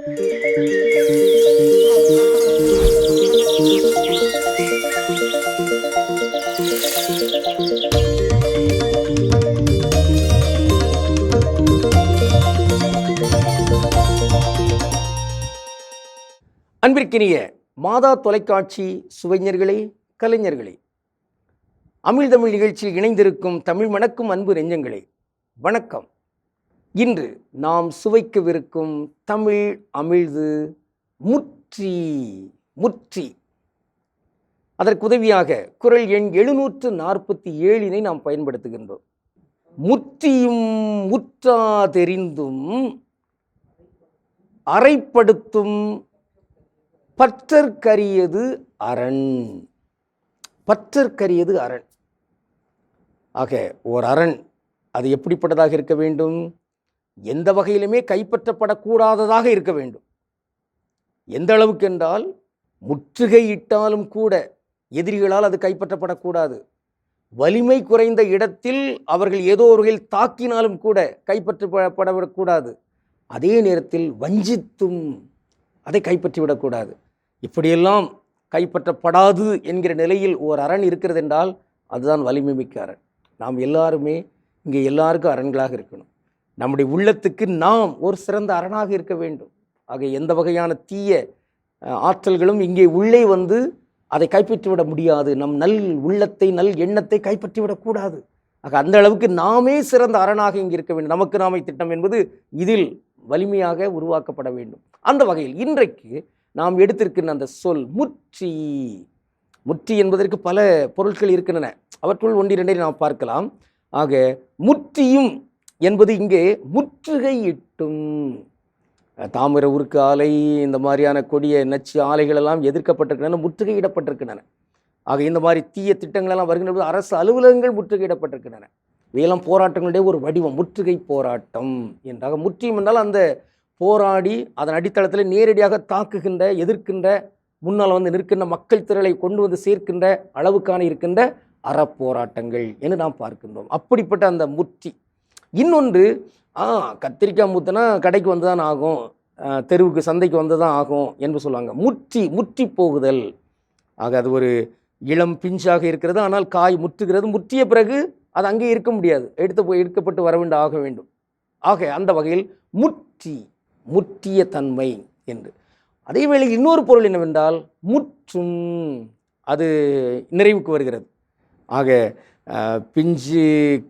அன்பிற்கினிய மாதா தொலைக்காட்சி சுவைஞர்களே கலைஞர்களே அமிழ்தமிழ் நிகழ்ச்சியில் இணைந்திருக்கும் தமிழ் மணக்கும் அன்பு நெஞ்சங்களே வணக்கம். இன்று நாம் சுவைக்கவிருக்கும் தமிழ் அமிழ்து முற்றி முற்றி. அதற்கு உதவியாக குரல் எண் எழுநூற்று நாற்பத்தி ஏழினை நாம் பயன்படுத்துகின்றோம். முற்றியும் முற்றா தெரிந்தும் அறைப்படுத்தும் பற்றற்கரியது அரண். பற்றற்கரியது அரண். ஆக ஓர் அரண் அது எப்படிப்பட்டதாக இருக்க வேண்டும்? எந்த வகையிலுமே கைப்பற்றப்படக்கூடாததாக இருக்க வேண்டும். எந்த அளவுக்கு என்றால் முற்றுகையிட்டாலும் கூட எதிரிகளால் அது கைப்பற்றப்படக்கூடாது. வலிமை குறைந்த இடத்தில் அவர்கள் ஏதோ ஒரு வகையில் தாக்கினாலும் கூட கைப்பற்றப்படக்கூடாது அதே நேரத்தில் வஞ்சித்தும் அதை கைப்பற்றிவிடக்கூடாது. இப்படியெல்லாம் கைப்பற்றப்படாது என்கிற நிலையில் ஓர் அரண் இருக்கிறது என்றால் அதுதான் வலிமை மிக்க அரண். நாம் எல்லாருமே இங்கே எல்லாருக்கும் அரண்களாக இருக்கணும். நம்முடைய உள்ளத்துக்கு நாம் ஒரு சிறந்த அரணாக இருக்க வேண்டும். ஆக எந்த வகையான தீய ஆற்றல்களும் இங்கே உள்ளே வந்து அதை கைப்பற்றிவிட முடியாது. நம் நல் உள்ளத்தை நல் எண்ணத்தை கைப்பற்றிவிடக்கூடாது ஆக அந்த அளவுக்கு நாமே சிறந்த அரணாக இங்கே இருக்க வேண்டும். நமக்கு நாமை திட்டம் என்பது இதில் வலிமையாக உருவாக்கப்பட வேண்டும். அந்த வகையில் இன்றைக்கு நாம் எடுத்திருக்கின்ற அந்த சொல் முற்றி முற்றி என்பதற்கு பல பொருட்கள் இருக்கின்றன. அவற்றுள் ஒன்றிரண்டை நாம் பார்க்கலாம். ஆக முற்றியும் என்பது இங்கே முற்றுகையிட்டும். தாமிர உருக்கு ஆலை இந்த மாதிரியான கொடிய நச்சு ஆலைகளெல்லாம் எதிர்க்கப்பட்டிருக்கின்றன முற்றுகையிடப்பட்டிருக்கின்றன. ஆக இந்த மாதிரி தீய திட்டங்கள் எல்லாம் வருகின்ற போது அரசு அலுவலகங்கள் முற்றுகையிடப்பட்டிருக்கின்றன. இவையெல்லாம் போராட்டங்களுடைய ஒரு வடிவம் முற்றுகை போராட்டம் என்றாக முற்றியும் என்றால் அந்த போராடி அதன் அடித்தளத்தில் நேரடியாக தாக்குகின்ற எதிர்க்கின்ற முன்னால் வந்து நிற்கின்ற மக்கள் திரளை கொண்டு வந்து சேர்க்கின்ற அளவுக்கான இருக்கின்ற அறப்போராட்டங்கள் என்று நாம் பார்க்கின்றோம். அப்படிப்பட்ட அந்த முற்றி இன்னொன்று ஆ கத்திரிக்காய் மூத்தனா கடைக்கு வந்து தான் ஆகும் தெருவுக்கு சந்தைக்கு வந்து தான் ஆகும் என்று சொல்லுவாங்க. முற்றி முற்றி போகுதல். ஆக அது ஒரு இளம் பிஞ்சாக இருக்கிறது. ஆனால் காய் முற்றுகிறது. முற்றிய பிறகு அது அங்கே இருக்க முடியாது. எடுத்து போய் எடுக்கப்பட்டு வர வேண்டும் ஆக வேண்டும். ஆக அந்த வகையில் முற்றி முற்றிய தன்மை என்று. அதே வேளையில் இன்னொரு பொருள் என்னவென்றால் முற்றும் அது நிறைவுக்கு வருகிறது. ஆக பிஞ்சு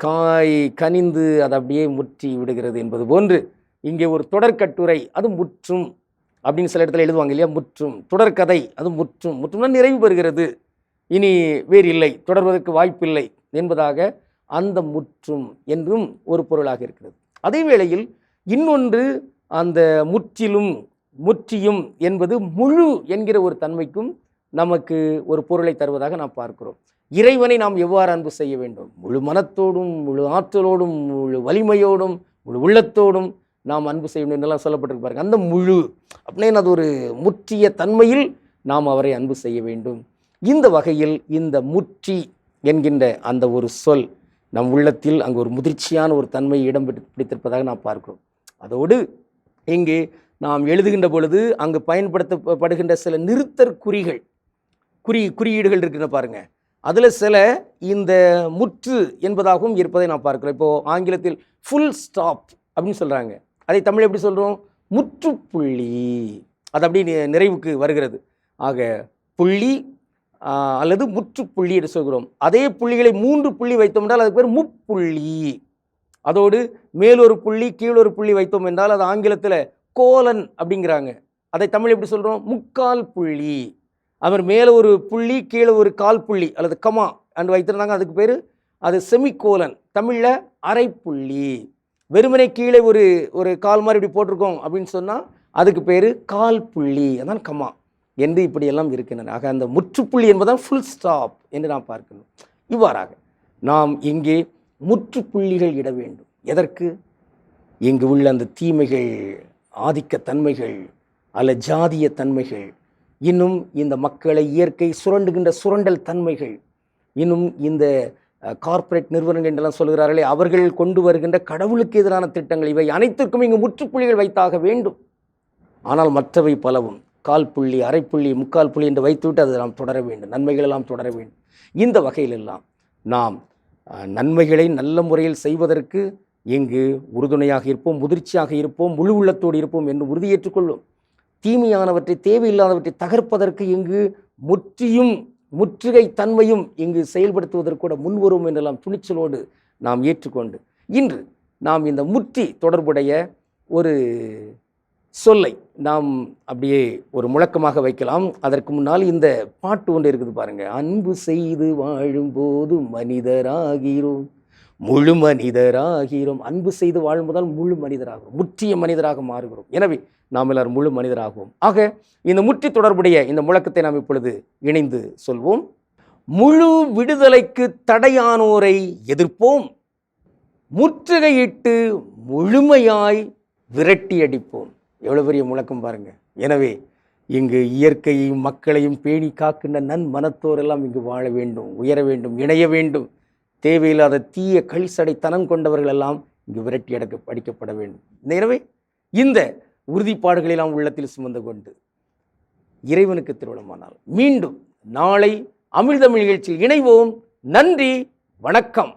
காய் கனிந்து அது அப்படியே முற்றி விடுகிறது என்பது போன்று இங்கே ஒரு தொடர்கட்டுரை அது முற்றும் அப்படின்னு சில இடத்துல எழுதுவாங்க இல்லையா? முற்றும். தொடர்கதை அது முற்றும். முற்றும்னா நிறைவு பெறுகிறது. இனி வேறு இல்லை. தொடர்வதற்கு வாய்ப்பில்லை என்பதாக அந்த முற்றும் என்றும் ஒரு பொருளாக இருக்கிறது. அதே வேளையில் இன்னொன்று அந்த முற்றிலும் முற்றியும் என்பது முழு என்கிற ஒரு தன்மைக்கும் நமக்கு ஒரு பொருளை தருவதாக நாம் பார்க்கிறோம். இறைவனை நாம் எவ்வாறு அன்பு செய்ய வேண்டும்? முழு மனத்தோடும் முழு ஆற்றலோடும் முழு வலிமையோடும் முழு உள்ளத்தோடும் நாம் அன்பு செய்ய வேண்டும் என்றெல்லாம் சொல்லப்பட்டிருக்கு பாருங்க. அந்த முழு அப்படின்னு அது ஒரு முற்றிய தன்மையில் நாம் அவரை அன்பு செய்ய வேண்டும். இந்த வகையில் இந்த முற்றி என்கின்ற அந்த ஒரு சொல் நம் உள்ளத்தில் அங்கு ஒரு முதிர்ச்சியான ஒரு தன்மை இடம் பிடித்திருப்பதாக நாம் பார்க்கிறோம். அதோடு இங்கே நாம் எழுதுகின்ற பொழுது அங்கு பயன்படுத்தப்படுகின்ற சில நிறுத்தற் குறிகள் குறி குறியீடுகள் இருக்குன்னு பாருங்கள் அதில் சில இந்த முற்று என்பதாகவும் இருப்பதை நான் பார்க்குறேன் இப்போது ஆங்கிலத்தில் ஃபுல் ஸ்டாப் அப்படின்னு சொல்கிறாங்க அதை தமிழ் எப்படி சொல்கிறோம் முற்றுப்புள்ளி. அது அப்படி நிறைவுக்கு வருகிறது. ஆக புள்ளி அல்லது முற்றுப்புள்ளி என்று சொல்கிறோம். அதே புள்ளிகளை மூன்று புள்ளி வைத்தோம் என்றால் அதுக்கு பேர் முப்புள்ளி. அதோடு மேலொரு புள்ளி கீழொரு புள்ளி வைத்தோம் என்றால் அது ஆங்கிலத்தில் கோலன் அப்படிங்கிறாங்க. அதை தமிழ் எப்படி சொல்கிறோம் முக்கால் புள்ளி. அவர் மேலே ஒரு புள்ளி கீழே ஒரு கால் புள்ளி அல்லது கமா அண்டு வைத்திருந்தாங்க. அதுக்கு பேர் அது செமிகோலன் தமிழில் அரைப்புள்ளி. வெறுமனே கீழே ஒரு ஒரு கால் மாதிரி இப்படி போட்டிருக்கோம் அப்படின்னு சொன்னால் அதுக்கு பேர் கால் புள்ளி அதான் கமா என்று இப்படியெல்லாம் இருக்கின்றன. ஆக அந்த முற்றுப்புள்ளி என்பதுதான் ஃபுல் ஸ்டாப் என்று நாம் பார்க்கணும். இவ்வாறாக நாம் இங்கே முற்றுப்புள்ளிகள் இட வேண்டும். எதற்கு? இங்கு உள்ள அந்த தீமைகள் ஆதிக்க தன்மைகள் அல்ல ஜாதிய தன்மைகள் இன்னும் இந்த மக்களை இயற்கை சுரண்டுகின்ற சுரண்டல் தன்மைகள் இன்னும் இந்த கார்ப்பரேட் நிறுவனங்கள் என்றெல்லாம் சொல்கிறார்களே அவர்கள் கொண்டு வருகின்ற கடவுளுக்கு எதிரான திட்டங்கள் இவை அனைத்திற்கும் இங்கு முற்றுப்புள்ளிகள் வைத்தாக வேண்டும். ஆனால் மற்றவை பலவும் கால் புள்ளி அரைப்புள்ளி முக்கால் புள்ளி என்று வைத்துவிட்டு அதை நாம் தொடர வேண்டும் நன்மைகள் எல்லாம் தொடர வேண்டும். இந்த வகையிலெல்லாம் நாம் நன்மைகளை நல்ல முறையில் செய்வதற்கு இங்கு உறுதுணையாக இருப்போம் முதிர்ச்சியாக இருப்போம் முழு உள்ளத்தோடு இருப்போம் என்று உறுதியேற்றுக்கொள்ளும் தீமையானவற்றை தேவையில்லாதவற்றை தகர்ப்பதற்கு இங்கு முற்றியும் முற்றுகை தன்மையும் இங்கு செயல்படுத்துவதற்கு கூட முன்வரும் என்றெல்லாம் துணிச்சலோடு நாம் ஏற்றுக்கொண்டு இன்று நாம் இந்த முற்றி தொடர்புடைய ஒரு சொல்லை நாம் அப்படியே ஒரு முழக்கமாக வைக்கலாம். அதற்கு முன்னால் இந்த பாட்டு ஒன்று இருக்குது பாருங்க அன்பு செய்து வாழும்போது மனிதராகிறோம். முழு மனிதராகிறோம் அன்பு செய்து வாழும்போதால் முழு மனிதராகிறோம் முற்றிய மனிதராக மாறுகிறோம். எனவே நாம் எல்லாரும் முழு மனிதராகுவோம். ஆக இந்த முற்றி தொடர்புடைய இந்த முழக்கத்தை நாம் இப்பொழுது இணைந்து சொல்வோம். முழு விடுதலைக்கு தடையானோரை எதிர்ப்போம். முற்றுகையிட்டு முழுமையாய் விரட்டி அடிப்போம். எவ்வளோ பெரிய முழக்கம் பாருங்க. எனவே இங்கு இயற்கையையும் மக்களையும் பேணி காக்கின்ற நன் மனத்தோரெல்லாம் இங்கு வாழ வேண்டும் உயர வேண்டும் இணைய வேண்டும். தேவையில்லாத தீய கழிசடைத்தனம் கொண்டவர்கள் எல்லாம் இங்கு விரட்டி அடக்க அடிக்கப்பட வேண்டும். எனவே இந்த உறுதிப்பாடுகளெல்லாம் உள்ளத்தில் சுமந்து கொண்டு இறைவனுக்கு திருவிழமானால் மீண்டும் நாளை அமிழ்தமிழ் நிகழ்ச்சியில் இணைவோம். நன்றி வணக்கம்.